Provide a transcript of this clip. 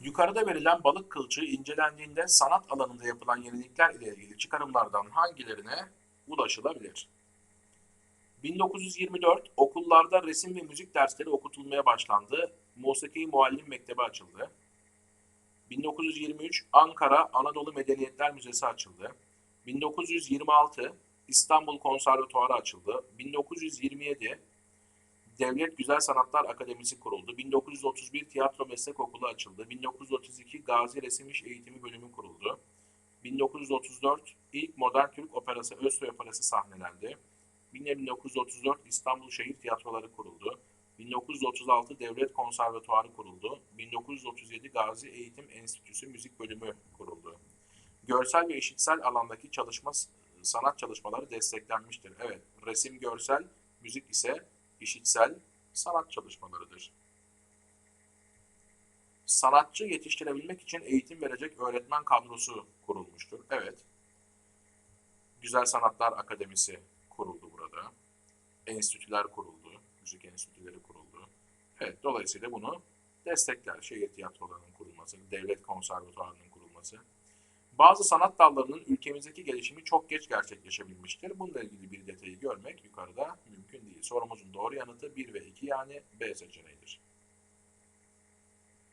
Yukarıda verilen balık kılçığı incelendiğinde sanat alanında yapılan yenilikler ile ilgili çıkarımlardan hangilerine ulaşılabilir? 1924 okullarda resim ve müzik dersleri okutulmaya başlandı. Musiki Muallim Mektebi açıldı. 1923 Ankara Anadolu Medeniyetler Müzesi açıldı. 1926 İstanbul Konservatuarı açıldı. 1927 Devlet Güzel Sanatlar Akademisi kuruldu. 1931 Tiyatro Meslek Okulu açıldı. 1932 Gazi Resim İş Eğitimi Bölümü kuruldu. 1934 ilk modern Türk operası Özsoy Operası sahnelendi. 1934 İstanbul Şehir Tiyatroları kuruldu. 1936 Devlet Konservatuarı kuruldu. 1937 Gazi Eğitim Enstitüsü Müzik Bölümü kuruldu. Görsel ve işitsel alandaki çalışma sanat çalışmaları desteklenmiştir. Evet, resim görsel, müzik ise işitsel sanat çalışmalarıdır. Sanatçı yetiştirebilmek için eğitim verecek öğretmen kadrosu kurulmuştur. Evet. Güzel Sanatlar Akademisi kuruldu burada. Enstitüler kuruldu. Müzik enstitüleri kuruldu. Evet, dolayısıyla bunu destekler. Şehir tiyatrolarının kurulması, devlet konservatuarının kurulması. Bazı sanat dallarının ülkemizdeki gelişimi çok geç gerçekleşebilmiştir. Bununla ilgili bir detayı görmek yukarıda mümkün. Sorumuzun doğru yanıtı 1 ve 2 yani B seçeneğidir.